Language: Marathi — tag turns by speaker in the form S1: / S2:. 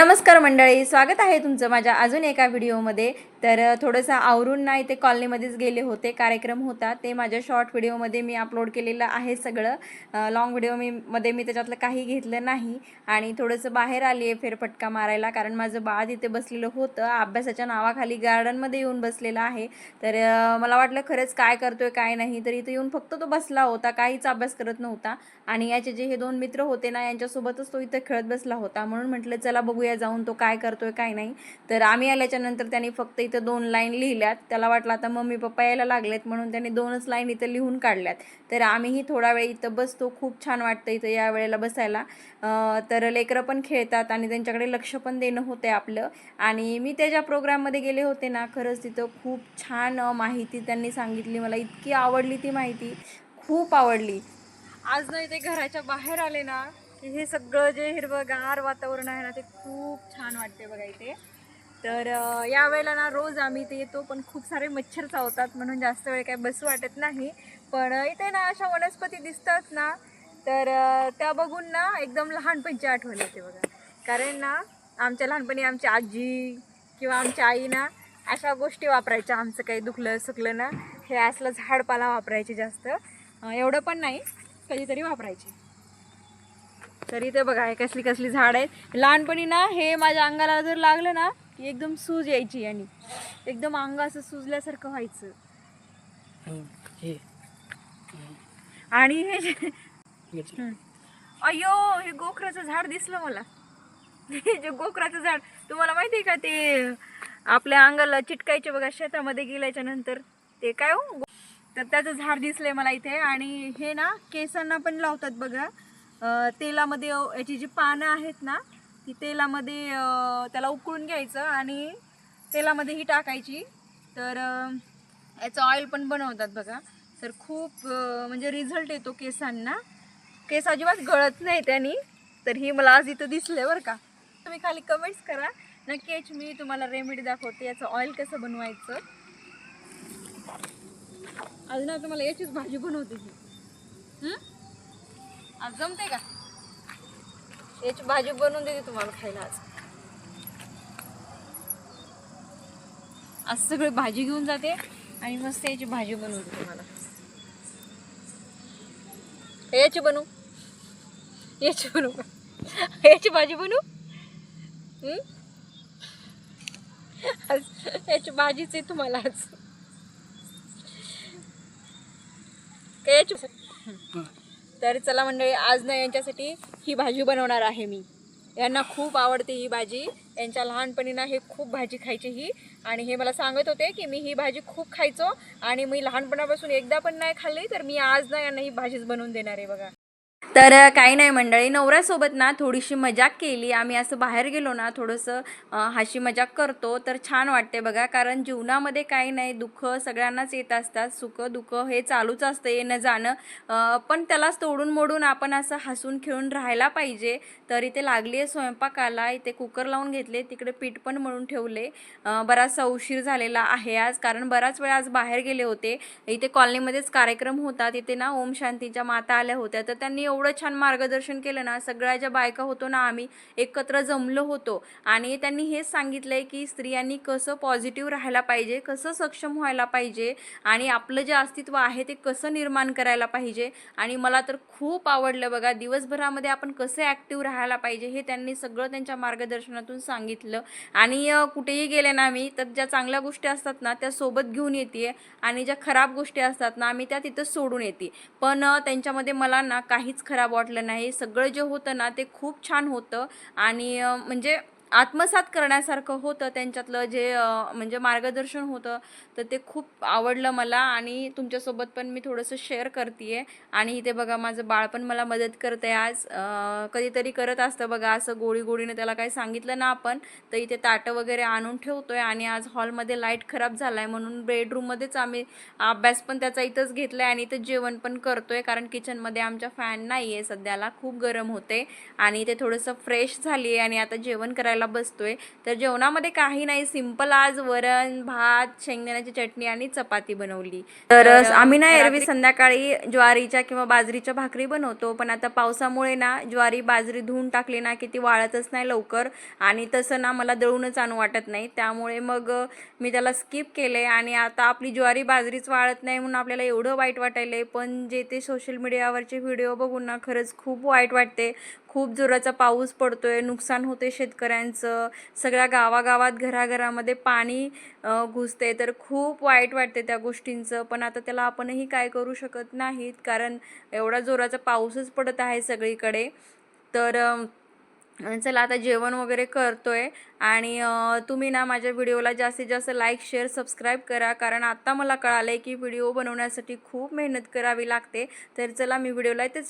S1: नमस्कार मंडळी स्वागत आहे तुमचं माझ्या अजून एका व्हिडिओमध्ये. तर थोडंसं आवरून ना इथे कॉलनीमध्येच गेले होते. कार्यक्रम होता. ते माझ्या शॉर्ट व्हिडिओमध्ये मी अपलोड केलेलं आहे सगळं. लॉंग व्हिडिओ मी मध्ये मी त्याच्यातलं काही घेतलं नाही. आणि थोडंसं बाहेर आली आहे फेरफटका मारायला कारण माझं बाळ तिथे बसलेलं होतं. अभ्यासाच्या नावाखाली गार्डनमध्ये येऊन बसलेलं आहे. तर मला वाटलं खरंच काय करतोय काय नाही. तर इथं येऊन फक्त तो बसला होता. काहीच अभ्यास करत नव्हता. आणि याचे जे हे दोन मित्र होते ना यांच्यासोबतच तो इथं खेळत बसला होता. म्हणून म्हटलं चला बघूया जाऊन तो काय करतोय काय नाही. तर आम्ही आल्याच्यानंतर त्यांनी फक्त इथं दोन लाईन लिहिल्यात. त्याला वाटलं आता मम्मी पप्पा यायला लागलेत म्हणून त्यांनी दोनच लाईन इथं लिहून काढल्यात. तर आम्हीही थोडा वेळ इथं बसतो. खूप छान वाटतं इथं या वेळेला बसायला. तर लेकरं पण खेळतात आणि त्यांच्याकडे लक्ष पण देणं होते आपलं. आणि मी त्या ज्या प्रोग्राममध्ये गेले होते ना खरंच तिथं खूप छान माहिती त्यांनी सांगितली. मला इतकी आवडली ती माहिती. खूप आवडली. आज ना इथे घराच्या बाहेर आले ना की हे सगळं जे हिरवंगार वातावरण आहे ना ते खूप छान वाटते बघा इथे. तर यावेळेला ना रोज आम्ही इथे येतो पण खूप सारे मच्छर चावतात म्हणून जास्त वेळ काय बसू वाटत नाही. पण इथे ना अशा वनस्पती दिसतात ना तर त्या बघून ना एकदम लहानपणची आठवण येते बघा. कारण ना आमच्या लहानपणी आमची आजी किंवा आमच्या आई ना अशा गोष्टी वापरायच्या. आमचं काही दुखलं सुकलं ना हे असलं झाडपाला वापरायचे जास्त. एवढं पण नाही कधीतरी वापरायचे. तरी ते बघा हे कसली कसली झाड आहेत. लहानपणी ना हे माझ्या अंगाला जर लागलं ना की एकदम सूज यायची आणि एकदम अंग असं सुजल्यासारखं व्हायचं.
S2: हे.
S1: आणि हे जे
S2: याचं.
S1: हम्म. अयो हे गोखराचं झाड दिसलं मला. हे जे गोखराचं झाड तुम्हाला माहिती आहे का ते आपल्या अंगाला चिटकायचे बघा शेतामध्ये गेल्याच्यानंतर. ते काय हो? तर त्याचं झाड दिसलंय मला इथे. आणि हे ना केसांना पण लावतात बघा. अं, तेलामध्ये याची जी पानं आहेत ना की तेलामध्ये त्याला उकळून घ्यायचं आणि तेलामध्ये ही टाकायची. तर याचं ऑइल पण बनवतात बघा. तर खूप म्हणजे रिझल्ट येतो केसांना. केस अजिबात गळत नाही त्यानी तर ही मला आज इथं दिसले बरं का. तुम्ही खाली कमेंट्स करा. नक्कीच मी तुम्हाला रेमेडी दाखवते याचं ऑइल कसं बनवायचं. आज ना तुम्हाला याचीच भाजी बनवते ही? आज जमते का? याची भाजी बनवून देते तुम्हाला खायला आज. आज सगळी भाजी घेऊन जाते आणि मस्त याची भाजी बनवून देते तुम्हाला. याची बनवू. याची बनवू. याची भाजी बनवू. आज याची भाजीच आहे तुम्हाला आज. याची? तर चला मंडळी आज ना यांच्यासाठी ही भाजी बनवणार आहे मी. यांना खूप आवडते ही भाजी. यांच्या लहानपणी ना हे खूप भाजी खायची ही. आणि हे मला सांगत होते की मी ही भाजी खूप खायचो आणि मी लहानपणापासून एकदा पण नाही खाल्ली तर मी आज ना यांना ही भाजीच बनवून देणार आहे बघा. तर काही नाही मंडळी. नवऱ्यासोबत ना थोडीशी मजाक केली. आम्ही असं बाहेर गेलो ना थोडंसं हाशी मजाक करतो. तर छान वाटते बघा. कारण जीवनामध्ये काही नाही. दुःख सगळ्यांनाच येत असतात. सुख दुःख हे चालूच असतं येणं जाणं. पण त्यालाच तोडून मोडून आपण असं हसून खेळून राहायला पाहिजे. तर इथे लागली आहे स्वयंपाकाला. इथे कुकर लावून घेतले. तिकडे पीठ पण मळून ठेवले. बराचसा उशीर झालेला आहे आज. कारण बराच वेळ आज बाहेर गेले होते. इथे कॉलनीमध्येच कार्यक्रम होता. तिथे ना ओम शांतीच्या माता आल्या होत्या. तर त्यांनी एवढं छान मार्गदर्शन केलं ना सगळ्या ज्या बायका होतो ना आम्ही एकत्र जमलो होतो. आणि त्यांनी हेच सांगितलं आहे की स्त्रियांनी कसं पॉझिटिव्ह राहायला पाहिजे कसं सक्षम व्हायला पाहिजे आणि आपलं जे अस्तित्व आहे ते कसं निर्माण करायला पाहिजे. आणि मला तर खूप आवडलं बघा दिवसभरामध्ये आपण कसं ॲक्टिव्ह राहायला पाहिजे हे त्यांनी सगळं त्यांच्या मार्गदर्शनातून सांगितलं. आणि कुठेही गेले ना आम्ही तर ज्या चांगल्या गोष्टी असतात ना त्या सोबत घेऊन येते आणि ज्या खराब गोष्टी असतात ना आम्ही त्या तिथं सोडून येते. पण त्यांच्यामध्ये मला ना काहीच खराब वाटलं नाही. सगळं जे होतं ना ते खूप छान होतं. आणि म्हणजे आत्मसात करण्यासारखं होतं त्यांच्यातलं जे म्हणजे मार्गदर्शन होतं तर ते खूप आवडलं मला आणि तुमच्यासोबत पण मी थोडंसं शेअर करते आहे आणि इथे बघा माझं बाळ पण मला मदत करतं आहे आज कधीतरी करत असतं बघा असं गोळी गोळीने त्याला काही सांगितलं ना आपण तर इथे ताटं वगैरे आणून ठेवतो आहे आणि आज हॉलमध्ये लाइट खराब झाला आहे म्हणून बेडरूममध्येच आम्ही अभ्यास पण त्याचा इथंच घेतला आहे आणि इथं जेवण पण करतो आहे कारण किचनमध्ये आमच्या फॅन नाही आहे सध्याला खूप गरम होते आणि इथे थोडंसं फ्रेश झाली आहे आणि आता जेवण करायला करायला बसतोय. तर जेवणामध्ये काही नाही. सिंपल आज वरण भात शेंगदाण्याची चटणी आणि चपाती बनवली. तर आम्ही ना एरवी संध्याकाळी ज्वारीच्या किंवा बाजरीच्या भाकरी बनवतो. पण आता पावसामुळे ना ज्वारी बाजरी धुवून टाकली ना की ती वाळतच नाही लवकर. आणि तसं ना मला दळूनच आणू वाटत नाही. त्यामुळे मग मी त्याला स्किप केले. आणि आता आपली ज्वारी बाजरीच वाळत नाही म्हणून आपल्याला एवढं वाईट वाटायलंय. पण जे ते सोशल मीडियावरचे व्हिडिओ बघून ना खरंच खूप वाईट वाटते. खूप जोराचा पाऊस पडतोय नुकसान होते शेतकऱ्यांचं. सगळ्या गावागावात घराघरामध्ये पाणी घुसते तर खूप वाईट वाटते त्या गोष्टींचं. पण आता त्याला आपणही काय करू शकत नाहीत कारण एवढा जोराचा पाऊसच पडत आहे सगळीकडे. तर चला आता जेवण वगैरे करतोय. आणि तुम्ही ना माझ्या व्हिडिओला जास्तीत जास्त लाईक शेअर सबस्क्राईब करा. कारण आत्ता मला कळालं आहे की व्हिडिओ बनवण्यासाठी खूप मेहनत करावी लागते. तर चला मी व्हिडिओला इथेच